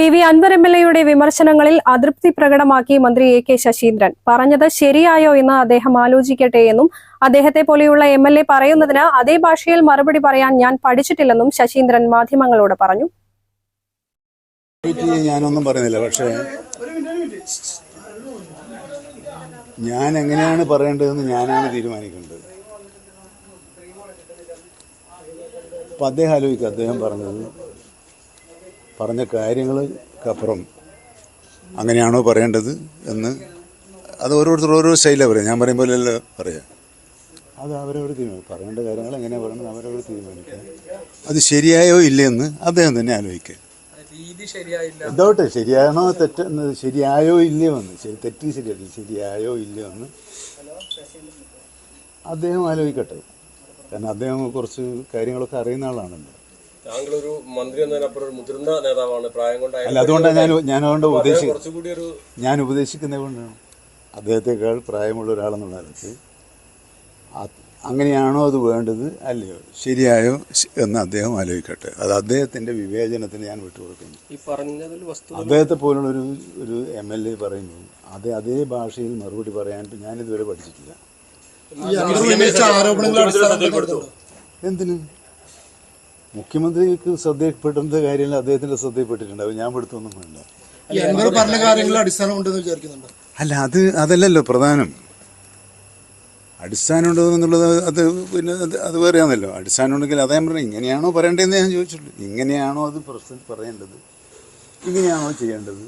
P V Anvar M L എയുടെ വിമർശനങ്ങളിൽ അതൃപ്തി പ്രകടമാക്കി മന്ത്രി എ കെ ശശീന്ദ്രൻ. പറഞ്ഞത് ശരിയായോ എന്ന് അദ്ദേഹം ആലോചിക്കട്ടെ എന്നും അദ്ദേഹത്തെ പോലെയുള്ള എം എൽ എ പറയുന്നതിന് അതേ ഭാഷയിൽ മറുപടി പറയാൻ ഞാൻ പഠിച്ചിട്ടില്ലെന്നും ശശീന്ദ്രൻ മാധ്യമങ്ങളോട് പറഞ്ഞു. ഞാനൊന്നും പറയുന്നില്ല. പക്ഷേ ഞാൻ എങ്ങനെയാണ് പറയേണ്ടതെന്ന് ഞാനാണ് തീരുമാനിക്കേണ്ടത്. അപ്പം അദ്ദേഹം ആലോചിക്കുക അദ്ദേഹം പറഞ്ഞത് പറഞ്ഞ കാര്യങ്ങൾക്കപ്പുറം അങ്ങനെയാണോ പറയേണ്ടത് എന്ന് അത് ഓരോരുത്തർ ഓരോ സ്റ്റൈലാണ് പറയാം. ഞാൻ പറയുമ്പോഴല്ലോ പറയാം. അത് അവരവർ തീരുമാനിക്കും. പറയേണ്ട കാര്യങ്ങൾ എങ്ങനെയാണ് പറയണത് അവരവർ തീരുമാനിക്കുക അത് ശരിയായോ ഇല്ലയെന്ന് അദ്ദേഹം തന്നെ ആലോചിക്കുക ഇതോട്ടെ ശരിയാണോ തെറ്റെന്ന് ശരിയായോ ഇല്ലയോ എന്ന് ശരി തെറ്റി ശരിയല്ല ശരിയായോ ഇല്ലയോ എന്ന് അദ്ദേഹം ആലോചിക്കട്ടെ. കാരണം അദ്ദേഹം കുറച്ച് കാര്യങ്ങളൊക്കെ അറിയുന്ന ആളാണല്ലോ. താങ്കളൊരു മന്ത്രി എന്നതിനപ്പുറം ഒരു മുതിർന്ന നേതാവാണ്. പ്രായം അല്ല അതുകൊണ്ടാണ് ഞാൻ ഞാൻ അതുകൊണ്ട് ഉപദേശിക്കും കുറച്ചുകൂടി ഒരു ഞാൻ ഉപദേശിക്കുന്നത് കൊണ്ടാണ് അദ്ദേഹത്തെക്കാൾ പ്രായമുള്ള ഒരാളെന്നുള്ള നിലയ്ക്ക് അങ്ങനെയാണോ അത് വേണ്ടത് അല്ലയോ? ശരിയായോ? എന്ന് അദ്ദേഹം ആലോചിക്കട്ടെ. അത് അദ്ദേഹത്തിന്റെ വിവേചനത്തിന് ഞാൻ വിട്ടുകൊടുക്കുന്നു. ഈ പറഞ്ഞതിൽ വസ്തു അദ്ദേഹത്തെ പോലുള്ള ഒരു ഒരു എം എൽ എ പറയുന്നു. അത് അതേ ഭാഷയിൽ മറുപടി പറയാൻ ഞാനിതുവരെ പഠിച്ചിട്ടില്ല. എന്തിന്? മുഖ്യമന്ത്രിക്ക് ശ്രദ്ധയിൽപ്പെടുന്ന കാര്യങ്ങൾ അദ്ദേഹത്തിന്റെ ശ്രദ്ധയിൽപ്പെട്ടിട്ടുണ്ടാവും ഞാൻ പെടുത്തൊന്നും വേണ്ട പറഞ്ഞ വിചാരിക്കുന്നുണ്ട്? അല്ല അത് അതല്ലല്ലോ പ്രധാനം. അടിസ്ഥാനം ഉണ്ടോ എന്നുള്ളത് അത് പിന്നെ അത് പറയാന്നല്ലോ വേറെയാണല്ലോ അടിസ്ഥാനം ഉണ്ടെങ്കിൽ അതേ പറഞ്ഞു ഇങ്ങനെയാണോ പറയേണ്ടതെന്ന് ഞാൻ ചോദിച്ചുള്ളൂ. ഇങ്ങനെയാണോ അത് പ്രശ്നം പറയേണ്ടത്? ഇങ്ങനെയാണോ ചെയ്യേണ്ടത്?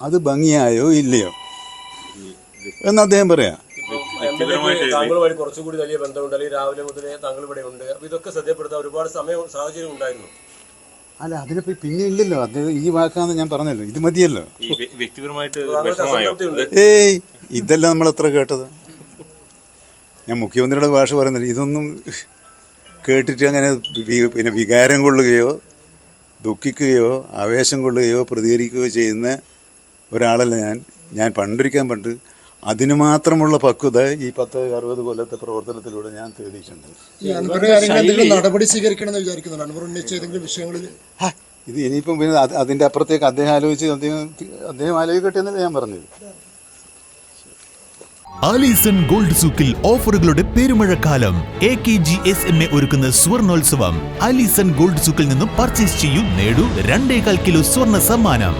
അത് ഭംഗിയായോ ഇല്ലയോ? എന്ന് അദ്ദേഹം പറയാം. താങ്കളുമായി കുറച്ചുകൂടി വലിയ ബന്ധമുണ്ട്. അല്ലെങ്കിൽ രാവിലെ മുതലേ താങ്കൾ ഇവിടെ ഉണ്ട്. അപ്പൊ ഇതൊക്കെ ശ്രദ്ധപ്പെടുത്താൻ ഒരുപാട് സമയം സാഹചര്യം ഉണ്ടായിരുന്നു. അല്ല അതിനിപ്പോ പിന്നെ ഇല്ലല്ലോ അത് ഈ വാക്കാന്ന് ഞാൻ പറഞ്ഞല്ലോ. ഇത് മതിയല്ലോ. ഈ വ്യക്തിപരമായിട്ട് ഏയ് ഇതെല്ലാം നമ്മൾ എത്ര കേട്ടത്? ഞാൻ മുഖ്യമന്ത്രിയുടെ ഭാഷ പറയുന്നില്ല. ഇതൊന്നും കേട്ടിട്ട് അങ്ങനെ പിന്നെ വികാരം കൊള്ളുകയോ ദുഃഖിക്കുകയോ ആവേശം കൊള്ളുകയോ പ്രതികരിക്കുകയോ ചെയ്യുന്ന ഒരാളല്ല ഞാൻ. ഞാൻ പണ്ടൊരിക്കാൻ പണ്ട് അതിന് മാത്രമുള്ള പക്വത ഈ പത്ത് അറുപത് കൊല്ലത്തെ പ്രവർത്തനത്തിലൂടെ ഞാൻ തേടിയിട്ടുണ്ട്. നടപടി സ്വീകരിക്കണം എന്ന് വിചാരിക്കുന്നുണ്ട് അൻവർ ഉന്നയിച്ച ഏതെങ്കിലും വിഷയങ്ങളിൽ? ഇത് ഇനിയിപ്പം പിന്നെ അതിന്റെ അതിന്റെ അപ്പുറത്തേക്ക് അദ്ദേഹം ആലോചിച്ച് അദ്ദേഹം അദ്ദേഹം ആലോചിക്കട്ടെ എന്നല്ലേ ഞാൻ പറഞ്ഞത്. ആലീസൺ ഗോൾഡ് സൂക്കിൽ ഓഫറുകളുടെ പെരുമഴക്കാലം. A K G S M A ഒരുക്കുന്ന സ്വർണോത്സവം. ആലീസൺ ഗോൾഡ് സൂക്കിൽ നിന്നും പർച്ചേസ് ചെയ്യൂ നേടൂ രണ്ടേകാൽ കിലോ സ്വർണ സമ്മാനം.